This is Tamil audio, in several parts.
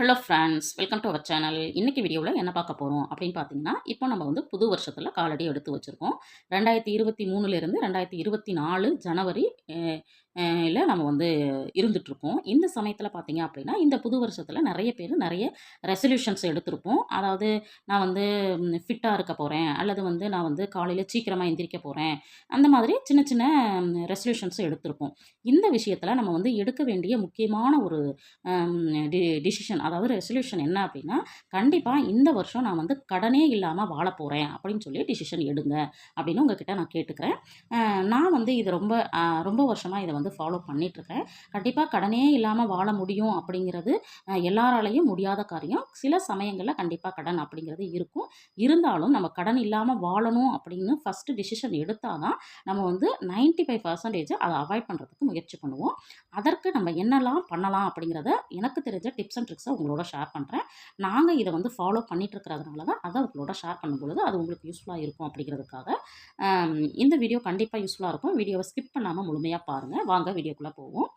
Hello friends welcome to our channel இன்றைக்கி வீடியோவில் என்ன பார்க்க போகிறோம் அப்படின்னு பார்த்தீங்கன்னா இப்போ நம்ம வந்து புது வருஷத்தில் காலடி எடுத்து வச்சுருக்கோம். ரெண்டாயிரத்தி இருபத்தி மூணுலேருந்து ரெண்டாயிரத்தி இருபத்தி நாலு ஜனவரி இல்லை நம்ம வந்து இருந்துகிட்ருக்கோம் இந்த சமயத்தில் பார்த்தீங்க அப்படின்னா இந்த புது வருஷத்தில் நிறைய பேர் நிறைய ரெசல்யூஷன்ஸ் எடுத்திருப்போம். அதாவது நான் வந்து ஃபிட்டாக இருக்க போகிறேன் அல்லது வந்து நான் வந்து காலையில் சீக்கிரமாக எந்திரிக்க போகிறேன் அந்த மாதிரி சின்ன சின்ன ரெசல்யூஷன்ஸ் எடுத்திருப்போம். இந்த விஷயத்தில் நம்ம வந்து எடுக்க வேண்டிய முக்கியமான ஒரு டி டிசிஷன் அதாவது ரெசல்யூஷன் என்ன அப்படின்னா கண்டிப்பாக இந்த வருஷம் நான் வந்து கடனே இல்லாமல் வாழ போகிறேன் அப்படின்னு சொல்லி டிசிஷன் எடுங்க அப்படின்னு உங்ககிட்ட நான் கேட்டுக்கிறேன். நான் வந்து இது ரொம்ப ரொம்ப வருஷமாக இதை வந்து ஃபாலோ பண்ணிகிட்ருக்கேன் கண்டிப்பாக கடனே இல்லாமல் வாழ முடியும் அப்படிங்கிறது எல்லாராலையும் முடியாத காரியம். சில சமயங்களில் கண்டிப்பாக கடன் அப்படிங்கிறது இருக்கும். இருந்தாலும் நம்ம கடன் இல்லாமல் வாழணும் அப்படின்னு ஃபஸ்ட்டு டிசிஷன் எடுத்தால் தான் நம்ம வந்து 95% ஃபைவ் பர்சன்டேஜ் அதை அவாய்ட் பண்ணுறதுக்கு முயற்சி பண்ணுவோம். அதற்கு நம்ம என்னெல்லாம் பண்ணலாம் அப்படிங்கிறத எனக்கு தெரிஞ்ச டிப்ஸ் அண்ட் ட்ரிக்ஸை உங்களோட ஷேர் பண்ணுறேன் நாங்கள் இதை வந்து ஃபாலோ பண்ணிட்டு இருக்கிறதுனால தான் அதை உங்களோட ஷேர் பண்ணும்பொழுது அது உங்களுக்கு யூஸ்ஃபுல்லாக இருக்கும் அப்படிங்கிறதுக்காக. இந்த வீடியோ கண்டிப்பாக யூஸ்ஃபுல்லாக இருக்கும். வீடியோவை ஸ்கிப் பண்ணாமல் முழுமையாக பாருங்கள் வாங்க வீடியோக்குள்ளே போவோம்.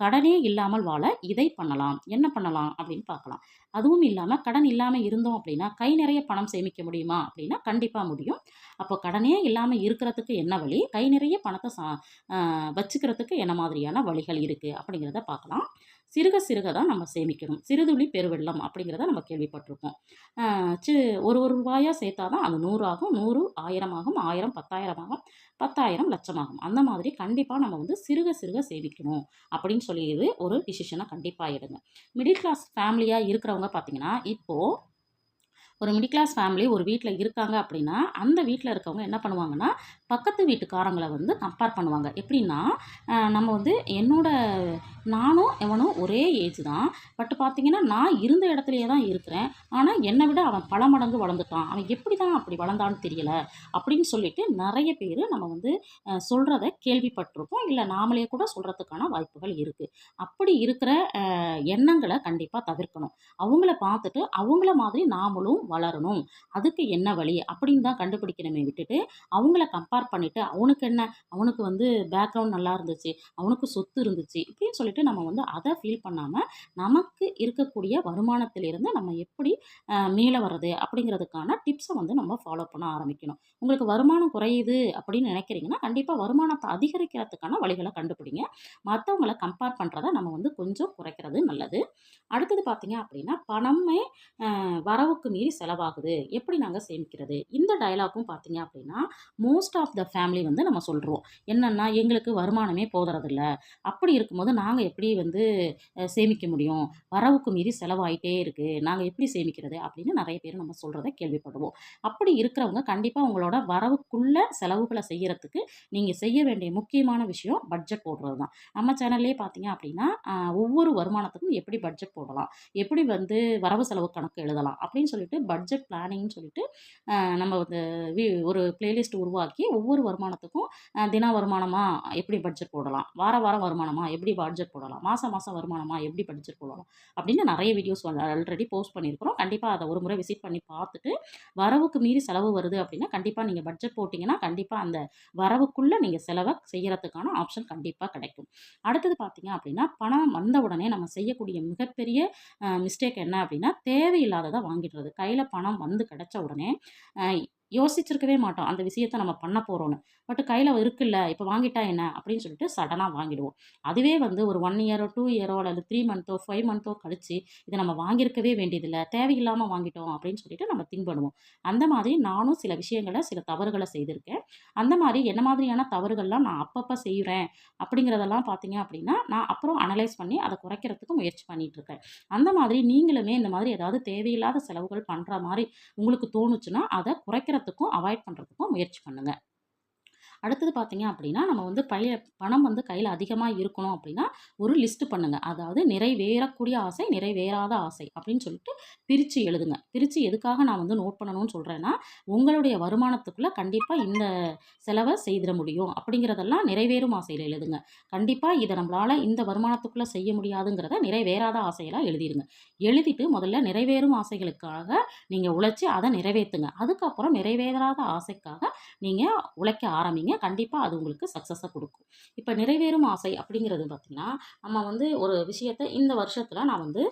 கடனே இல்லாமல் வாழ இதை பண்ணலாம். என்ன பண்ணலாம்? அப்படின்னு பார்க்கலாம். அதுவும் இல்லாமல் கடன் இல்லாமல் இருந்தோம் அப்படின்னா கை நிறைய பணம் சேமிக்க முடியுமா? அப்படின்னா கண்டிப்பாக முடியும். அப்போ கடனே இல்லாமல் இருக்கிறதுக்கு என்ன வழி? கை நிறைய பணத்தை சா வச்சுக்கிறதுக்கு என்ன மாதிரியான வழிகள் இருக்குது அப்படிங்கிறத பார்க்கலாம். சிறுக சிறுக தான் நம்ம சேமிக்கணும். சிறுதுளி பெருவெள்ளம் அப்படிங்கிறத நம்ம கேள்விப்பட்டிருக்கோம் சி ஒரு ஒரு ரூபாயாக சேர்த்தா தான் அது நூறு ஆகும் நூறு ஆயிரம் ஆகும் ஆயிரம் பத்தாயிரம் ஆகும் பத்தாயிரம் லட்சமாகும். அந்த மாதிரி கண்டிப்பாக நம்ம வந்து சிறுக சிறுக சேமிக்கணும் அப்படின்னு சொல்லி இது ஒரு டிசிஷனை கண்டிப்பாக எடுங்க. மிடில் கிளாஸ் ஃபேமிலியாக இருக்கிறவங்க பார்த்தீங்கன்னா இப்போது ஒரு மிடில் கிளாஸ் ஃபேமிலி ஒரு வீட்டில் இருக்காங்க அப்படின்னா அந்த வீட்டில் இருக்கவங்க என்ன பண்ணுவாங்கன்னா பக்கத்து வீட்டுக்காரங்களை வந்து கம்பேர் பண்ணுவாங்க. எப்படின்னா நம்ம வந்து என்னோட நானும் எவனும் ஒரே ஏஜ் தான். பட் பார்த்தீங்கன்னா நான் இருந்த இடத்துலையே தான் இருக்கிறேன். ஆனால் என்னை விட அவன் பல மடங்கு வளர்ந்துட்டான். அவன் எப்படி தான் அப்படி வளர்ந்தான்னு தெரியல அப்படின்னு சொல்லிட்டு நிறைய பேர் நம்ம வந்து சொல்கிறத கேள்விப்பட்டிருக்கோம் இல்லை நாமளே கூட சொல்கிறதுக்கான வாய்ப்புகள் இருக்குது அப்படி இருக்கிற எண்ணங்களை கண்டிப்பாக தவிர்க்கணும். அவங்கள பார்த்துட்டு அவங்கள மாதிரி நாமளும் வளரணும். அதுக்கு என்ன வழி? அப்படின்னு தான் கண்டுபிடிக்கணுமே விட்டுட்டு அவங்கள கம்பேர் பண்ணிவிட்டு அவனுக்கு என்ன? அவனுக்கு வந்து பேக்ரவுண்ட் நல்லா இருந்துச்சு அவனுக்கு சொத்து இருந்துச்சு இப்படின்னு சொல்லிட்டு நம்ம வந்து அதை ஃபீல் பண்ணாமல் நமக்கு இருக்கக்கூடிய வருமானத்திலிருந்து நம்ம எப்படி மேலே மீள வர்றது அப்படிங்கிறதுக்கான டிப்ஸை வந்து நம்ம ஃபாலோ பண்ண ஆரம்பிக்கணும். உங்களுக்கு வருமானம் குறையுது அப்படின்னு நினைக்கிறீங்கன்னா கண்டிப்பாக வருமானத்தை அதிகரிக்கிறதுக்கான வழிகளை கண்டுபிடிங்க. மற்றவங்களை கம்பேர் பண்ணுறத நம்ம வந்து கொஞ்சம் குறைக்கிறது நல்லது. அடுத்தது பார்த்தீங்க அப்படின்னா பணமே வரவுக்கு மீறி செலவாகுது? எப்படி நாங்கள் சேமிக்கிறது? இந்த டயலாக்கும் பார்த்தீங்க அப்படின்னா மோஸ்ட் ஆஃப் த ஃபேமிலி வந்து நம்ம சொல்கிறோம் என்னென்னா எங்களுக்கு வருமானமே போதுறதில்ல. அப்படி இருக்கும்போது நாங்கள் எப்படி வந்து சேமிக்க முடியும்? வரவுக்கு மீறி செலவாயிட்டே இருக்குது நாங்கள் எப்படி சேமிக்கிறது? அப்படின்னு நிறைய பேர் நம்ம சொல்கிறத கேள்விப்படுவோம். அப்படி இருக்கிறவங்க கண்டிப்பாக உங்களோட வரவுக்குள்ள செலவுகளை செய்கிறதுக்கு நீங்கள் செய்ய வேண்டிய முக்கியமான விஷயம் பட்ஜெட் போடுறது தான். நம்ம சேனல்லே பார்த்தீங்க அப்படின்னா ஒவ்வொரு வருமானத்துக்கும் எப்படி பட்ஜெட் போடலாம்? எப்படி வந்து வரவு செலவு கணக்கு எழுதலாம்? அப்படின்னு சொல்லிட்டு பட்ஜெட் பிளானிங்னு சொல்லிட்டு நம்ம வந்து ஒரு பிளேலிஸ்ட் உருவாக்கி ஒவ்வொரு வருமானத்துக்கும் தின வருமானமாக எப்படி பட்ஜெட் போடலாம்? வார வாரம் வருமானமா எப்படி பட்ஜெட் போடலாம்? மாதம் மாதம் வருமானமா எப்படி பட்ஜெட் போடலாம்? அப்படின்னு நிறைய வீடியோஸ் ஆல்ரெடி போஸ்ட் பண்ணியிருக்கிறோம். கண்டிப்பாக அதை ஒரு முறை விசிட் பண்ணி பார்த்துட்டு வரவுக்கு மீறி செலவு வருது அப்படின்னா கண்டிப்பாக நீங்கள் பட்ஜெட் போட்டிங்கன்னா கண்டிப்பாக அந்த வரவுக்குள்ளே நீங்கள் செலவை செய்கிறதுக்கான ஆப்ஷன் கண்டிப்பாக கிடைக்கும். அடுத்தது பார்த்தீங்க அப்படின்னா பணம் வந்த உடனே நம்ம செய்யக்கூடிய மிகப்பெரிய மிஸ்டேக் என்ன அப்படின்னா தேவையில்லாததை வாங்கிடுறது. கை கையில் பணம் வந்து கிடைச்ச உடனே யோசிச்சிருக்கவே மாட்டோம். அந்த விஷயத்தை நம்ம பண்ண போகிறோன்னு பட் கையில் இருக்குல்ல இப்போ வாங்கிட்டா என்ன? அப்படின்னு சொல்லிட்டு சடனாக வாங்கிடுவோம். அதுவே வந்து ஒரு ஒன் இயரோ டூ இயரோ அல்லது த்ரீ மந்த்தோ ஃபைவ் மந்த்தோ கழிச்சு இதை நம்ம வாங்கியிருக்கவே வேண்டியதில்லை. தேவையில்லாமல் வாங்கிட்டோம் அப்படின்னு சொல்லிட்டு நம்ம திங்க் பண்ணுவோம் அந்த மாதிரி நானும் சில விஷயங்களை சில தவறுகளை செய்திருக்கேன். அந்த மாதிரி என்ன மாதிரியான தவறுகள்லாம் நான் அப்பப்போ செய்கிறேன் அப்படிங்கிறதெல்லாம் பார்த்தீங்க அப்படின்னா நான் அப்புறம் அனலைஸ் பண்ணி அதை குறைக்கிறதுக்கு முயற்சி பண்ணிகிட்ருக்கேன் அந்த மாதிரி நீங்களுமே இந்த மாதிரி ஏதாவது தேவையில்லாத செலவுகள் பண்ணுற மாதிரி உங்களுக்கு தோணுச்சுன்னா அதை குறைக்கிறதுக்கும் அவாய்ட் பண்ணுறதுக்கும் முயற்சி பண்ணுங்கள் அடுத்தது பார்த்தீங்க அப்படின்னா நம்ம வந்து பழைய பணம் வந்து கையில் அதிகமாக இருக்கணும் அப்படின்னா ஒரு லிஸ்ட்டு பண்ணுங்கள் அதாவது நிறைவேறக்கூடிய ஆசை நிறைவேறாத ஆசை அப்படின்னு சொல்லிட்டு பிரித்து எழுதுங்க. பிரித்து எதுக்காக நான் வந்து நோட் பண்ணணும்னு சொல்கிறேன்னா உங்களுடைய வருமானத்துக்குள்ளே கண்டிப்பாக இந்த செலவை செய்திட முடியும். அப்படிங்கிறதெல்லாம் நிறைவேறும் ஆசையில் எழுதுங்க. கண்டிப்பாக இதை நம்மளால் இந்த வருமானத்துக்குள்ளே செய்ய முடியாதுங்கிறத நிறைவேறாத ஆசையெல்லாம் எழுதிடுங்க எழுதிட்டு முதல்ல நிறைவேறும் ஆசைகளுக்காக நீங்கள் உழைச்சி அதை நிறைவேற்றுங்க அதுக்கப்புறம் நிறைவேறாத ஆசைக்காக நீங்கள் உழைக்க ஆரம்பிங்க. நினைக்கிறீங்க கண்டிப்பாக அது உங்களுக்கு சக்ஸஸை கொடுக்கும். இப்போ நிறைவேறும் ஆசை அப்படிங்கிறது பார்த்திங்கன்னா நம்ம வந்து ஒரு விஷயத்தை இந்த வருஷத்தில் நான் வந்து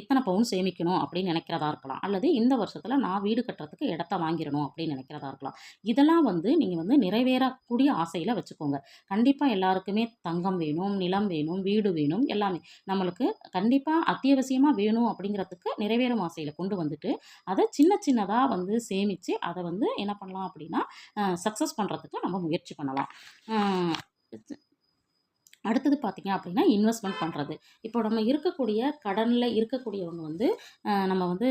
இத்தனை பவுன் சேமிக்கணும் அப்படின்னு நினைக்கிறதா இருக்கலாம். அல்லது இந்த வருஷத்தில் நான் வீடு கட்டுறதுக்கு இடத்த வாங்கிடணும் அப்படின்னு நினைக்கிறதா இருக்கலாம். இதெல்லாம் வந்து நீங்கள் வந்து நிறைவேறக்கூடிய ஆசையில் வச்சுக்கோங்க. கண்டிப்பாக எல்லாருக்குமே தங்கம் வேணும் நிலம் வேணும் வீடு வேணும் எல்லாமே. நம்மளுக்கு கண்டிப்பாக அத்தியாவசியமாக வேணும் அப்படிங்கிறதுக்கு நிறைவேறும் ஆசையில் கொண்டு வந்துட்டு அதை சின்ன சின்னதாக வந்து சேமித்து அதை வந்து என்ன பண்ணலாம் அப்படின்னா சக்ஸஸ் பண்ணுறதுக்கு நம்ம முயற்சி பண்ணலாம். அடுத்தது பார்த்திங்க அப்படின்னா இன்வெஸ்ட்மெண்ட் பண்ணுறது இப்போ நம்ம இருக்கக்கூடிய கடனில் இருக்கக்கூடியவங்க வந்து நம்ம வந்து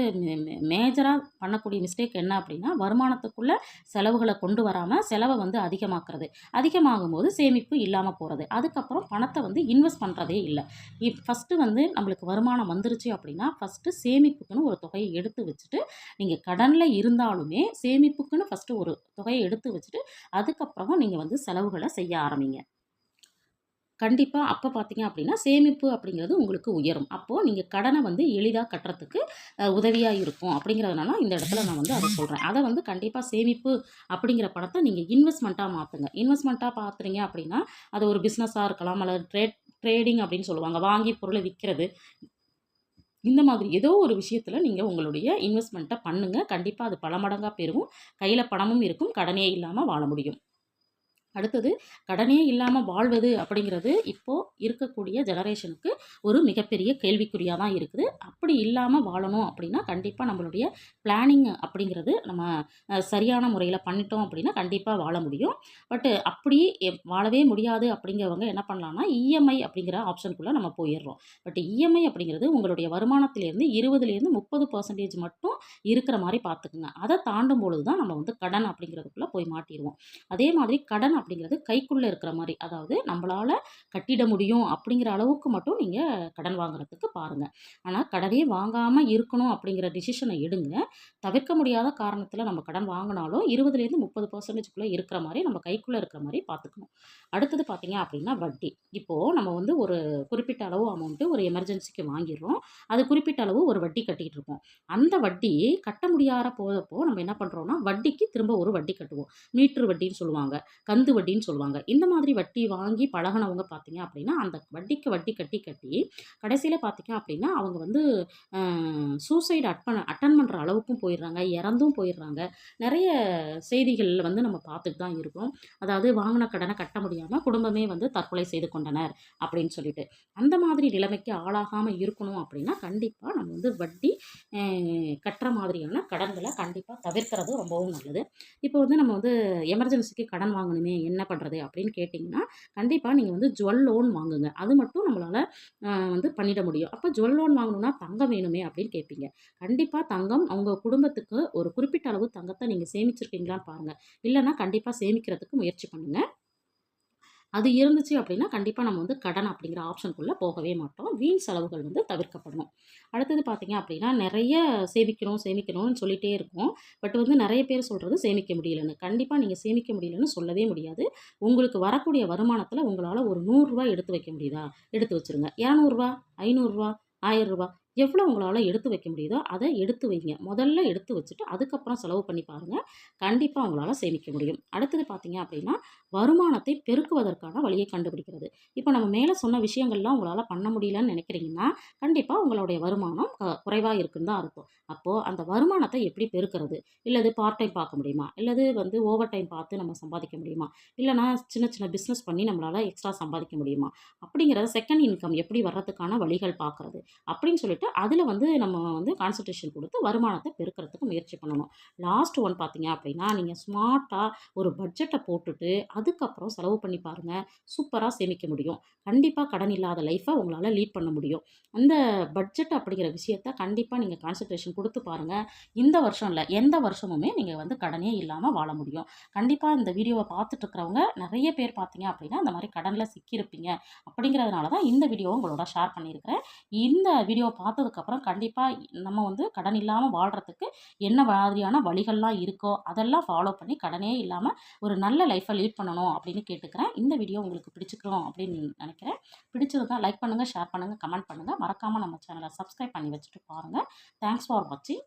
மேஜராக பண்ணக்கூடிய மிஸ்டேக் என்ன அப்படின்னா வருமானத்துக்குள்ளே செலவுகளை கொண்டு வராமல் செலவை வந்து அதிகமாக்குறது. அதிகமாகும் போது சேமிப்பு இல்லாமல் போகிறது அதுக்கப்புறம் பணத்தை வந்து இன்வெஸ்ட் பண்ணுறதே இல்லை. இப் ஃபஸ்ட்டு வந்து நம்மளுக்கு வருமானம் வந்துருச்சு அப்படின்னா ஃபஸ்ட்டு சேமிப்புக்குன்னு ஒரு தொகையை எடுத்து வச்சுட்டு நீங்கள் கடனில் இருந்தாலுமே சேமிப்புக்குன்னு ஃபஸ்ட்டு ஒரு தொகையை எடுத்து வச்சுட்டு அதுக்கப்புறமா நீங்கள் வந்து செலவுகளை செய்ய ஆரம்பிங்க. கண்டிப்பாக அப்போ பார்த்தீங்க அப்படின்னா சேமிப்பு அப்படிங்கிறது உங்களுக்கு உயரும். அப்போது நீங்கள் கடனை வந்து எளிதாக கட்டுறதுக்கு உதவியாக இருக்கும். அப்படிங்கிறதுனால இந்த இடத்துல நான் வந்து அதை சொல்கிறேன் அதை வந்து கண்டிப்பாக சேமிப்பு அப்படிங்கிற பணத்தை நீங்கள் இன்வெஸ்ட்மெண்ட்டாக மாற்றுங்க இன்வெஸ்ட்மெண்ட்டாக பார்த்துறீங்க அப்படின்னா அது ஒரு பிஸ்னஸாக இருக்கலாம். அல்லது ட்ரேட் ட்ரேடிங் அப்படின்னு சொல்லுவாங்க. வாங்கி பொருளை விற்கிறது இந்த மாதிரி ஏதோ ஒரு விஷயத்தில் நீங்கள் உங்களுடைய இன்வெஸ்ட்மெண்ட்டை பண்ணுங்கள் கண்டிப்பாக அது பல மடங்காக பெருகும். கையில் பணமும் இருக்கும். கடனே இல்லாமல் வாழ முடியும். அடுத்தது கடனே இல்லாமல் வாழ்வது அப்படிங்கிறது இப்போது இருக்கக்கூடிய ஜெனரேஷனுக்கு ஒரு மிகப்பெரிய கேள்விக்குறியாக தான் இருக்குது. அப்படி இல்லாமல் வாழணும் அப்படின்னா கண்டிப்பாக நம்மளுடைய பிளானிங் அப்படிங்கிறது நம்ம சரியான முறையில் பண்ணிட்டோம் அப்படின்னா கண்டிப்பாக வாழ முடியும். பட்டு அப்படி வாழவே முடியாது அப்படிங்கிறவங்க என்ன பண்ணலான்னா இஎம்ஐ அப்படிங்கிற ஆப்ஷனுக்குள்ளே நம்ம போயிடுறோம். பட் இஎம்ஐ அப்படிங்கிறது உங்களுடைய வருமானத்திலேருந்து இருபதுலேருந்து முப்பது பர்சன்டேஜ் மட்டும் இருக்கிற மாதிரி பார்த்துக்குங்க. அதை தாண்டும் பொழுது தான் நம்ம வந்து கடன் அப்படிங்கிறதுக்குள்ளே போய் மாட்டிடுவோம். அதே மாதிரி கடன் அப்படிங்கிறது கைக்குள்ளே இருக்கிற மாதிரி அதாவது நம்மளால் கட்டிட முடியும் அப்படிங்கிற அளவுக்கு மட்டும் நீங்கள் கடன் வாங்குறதுக்கு பாருங்கள் ஆனால் கடனே வாங்காமல் இருக்கணும் அப்படிங்கிற டிசிஷனை எடுங்க. தவிர்க்க முடியாத காரணத்தில் நம்ம கடன் வாங்கினாலும் இருபதுலேருந்து முப்பது பர்சன்டேஜ்குள்ளே இருக்கிற மாதிரி நம்ம கைக்குள்ளே இருக்கிற மாதிரி பார்த்துக்கணும் அடுத்தது பார்த்தீங்க அப்படின்னா வட்டி. இப்போது நம்ம வந்து ஒரு குறிப்பிட்ட அளவு அமௌண்ட்டு ஒரு எமர்ஜென்சிக்கு வாங்கிடுறோம். அது குறிப்பிட்ட அளவு ஒரு வட்டி கட்டிகிட்டு இருக்கோம். அந்த வட்டி கட்ட முடியாத போதப்போ நம்ம என்ன பண்ணுறோம்னா வட்டிக்கு திரும்ப ஒரு வட்டி கட்டுவோம். மீட்ரு வட்டின்னு சொல்லுவாங்க. கந்து வட்டின்னு சொல்லுவாங்க. இந்த மாதிரி வட்டி வாங்கி பழகினவங்க பார்த்தீங்க அப்படின்னா அந்த வட்டிக்கு வட்டி கட்டி கட்டி கடைசியில் பார்த்தீங்க அப்படின்னா அவங்க வந்து சூசைடு அட்டன் அட்டன் பண்ணுற அளவுக்கும் போயிடுறாங்க இறந்தும் போயிடுறாங்க. நிறைய செய்திகளில் வந்து நம்ம பார்த்துட்டு தான் இருக்கோம். அதாவது வாங்கின கடனை கட்ட முடியாமல் குடும்பமே வந்து தற்கொலை செய்து கொண்டனர் அப்படின்னு சொல்லிட்டு. அந்த மாதிரி நிலைமைக்கு ஆளாகாமல் இருக்கணும் அப்படின்னா கண்டிப்பாக நம்ம வந்து வட்டி கட்டுற மாதிரியான கடன்களை கண்டிப்பாக தவிர்க்கிறது ரொம்பவும் நல்லது. இப்போ வந்து நம்ம வந்து எமர்ஜென்சிக்கு கடன் வாங்கணுமே என்ன பண்ணுறது அப்படின்னு கேட்டிங்கன்னா கண்டிப்பாக நீங்கள் வந்து ஜுவல் லோன் வாங்குங்க. அது மட்டும் நம்மளால் வந்து பண்ணிட முடியும். அப்போ ஜுவல் லோன் வாங்கணும்னா தங்கம் வேணுமே அப்படின்னு கேட்பீங்க கண்டிப்பாக தங்கம் அவங்க குடும்பத்துக்கு ஒரு குறிப்பிட்ட அளவு தங்கத்தை நீங்கள் சேமிச்சிருக்கீங்களான்னு பாருங்கள் இல்லைன்னா கண்டிப்பாக சேமிக்கிறதுக்கு முயற்சி பண்ணுங்கள் அது இருந்துச்சு அப்படின்னா கண்டிப்பாக நம்ம வந்து கடன் அப்படிங்கிற ஆப்ஷனுக்குள்ளே போகவே மாட்டோம். வீண் செலவுகள் வந்து தவிர்க்கப்படணும். அடுத்தது பார்த்திங்க அப்படின்னா நிறைய சேமிக்கணும் சேமிக்கணும்னு சொல்லிகிட்டே இருக்கோம். பட் வந்து நிறைய பேர் சொல்கிறது சேமிக்க முடியலன்னு. கண்டிப்பாக நீங்கள் சேமிக்க முடியலன்னு சொல்லவே முடியாது. உங்களுக்கு வரக்கூடிய வருமானத்தில் உங்களால் ஒரு நூறுரூவா எடுத்து வைக்க முடியுதா? எடுத்து வச்சுருங்க. இரநூறுவா ஐநூறுரூவா ஆயிரரூபா எவ்வளோ உங்களால் எடுத்து வைக்க முடியுதோ அதை எடுத்து வைங்க. முதல்ல எடுத்து வச்சுட்டு அதுக்கப்புறம் செலவு பண்ணி பாருங்கள் கண்டிப்பாக உங்களால் சேமிக்க முடியும். அடுத்தது பார்த்தீங்க அப்படின்னா வருமானத்தை பெருக்குவதற்கான வழியை கண்டுபிடிக்கிறது. இப்போ நம்ம மேலே சொன்ன விஷயங்கள்லாம் உங்களால் பண்ண முடியலன்னு நினைக்கிறீங்கன்னா கண்டிப்பாக உங்களுடைய வருமானம் குறைவாக இருக்குன்னு தான் அர்த்தம். அப்போது அந்த வருமானத்தை எப்படி பெருக்கிறது? இல்லது பார்ட் டைம் பார்க்க முடியுமா? இல்லது வந்து ஓவர் டைம் பார்த்து நம்ம சம்பாதிக்க முடியுமா? இல்லைனா சின்ன சின்ன பிஸ்னஸ் பண்ணி நம்மளால் எக்ஸ்ட்ரா சம்பாதிக்க முடியுமா? அப்படிங்கிறத செகண்ட் இன்கம் எப்படி வர்றதுக்கான வழிகள் பார்க்குறது அப்படின்னு சொல்லிட்டு அதில் வந்து நம்ம வந்து கான்சன்ட்ரேஷன் கொடுத்து வருமானத்தை பெருக்கிறதுக்கு முயற்சி பண்ணணும். லாஸ்ட் ஒன் பார்த்தீங்க அப்படின்னா நீங்கள் ஸ்மார்ட்டாக ஒரு பட்ஜெட்டை போட்டுட்டு அதுக்கப்புறம் செலவு பண்ணி பாருங்கள் சூப்பராக சேமிக்க முடியும். கண்டிப்பாக கடன் இல்லாத லைஃப்பை உங்களால் லீட் பண்ண முடியும். அந்த பட்ஜெட் அப்படிங்கிற விஷயத்த கண்டிப்பாக நீங்கள் கான்சன்ட்ரேஷன் கொடுத்து பாருங்கள் இந்த வருஷம் இல்லை எந்த வருஷமுமே நீங்கள் வந்து கடனே இல்லாமல் வாழ முடியும். கண்டிப்பாக இந்த வீடியோவை பார்த்துட்டு இருக்கிறவங்க நிறைய பேர் பார்த்தீங்க அப்படின்னா இந்த மாதிரி கடனில் சிக்கியிருப்பீங்க அப்படிங்கிறதுனால தான் இந்த வீடியோவை உங்களோட ஷேர் பண்ணியிருக்கிறேன். இந்த வீடியோ பார்த்து பார்த்ததுக்கப்புறம் கண்டிப்பாக நம்ம வந்து கடன் இல்லாமல் வாழ்கிறதுக்கு என்ன மாதிரியான வழிகள்லாம் இருக்கோ அதெல்லாம் ஃபாலோ பண்ணி கடனே இல்லாமல் ஒரு நல்ல லைஃப்பை லீட் பண்ணணும் அப்படின்னு கேட்டுக்கிறேன். இந்த வீடியோ உங்களுக்கு பிடிச்சிக்கிறோம் அப்படின்னு நினைக்கிறேன். பிடிச்சிருந்தா லைக் பண்ணுங்கள் ஷேர் பண்ணுங்கள் கமெண்ட் பண்ணுங்கள் மறக்காமல் நம்ம சேனலை சப்ஸ்கிரைப் பண்ணி வச்சுட்டு பாருங்கள் தேங்க்ஸ் ஃபார் வாட்சிங்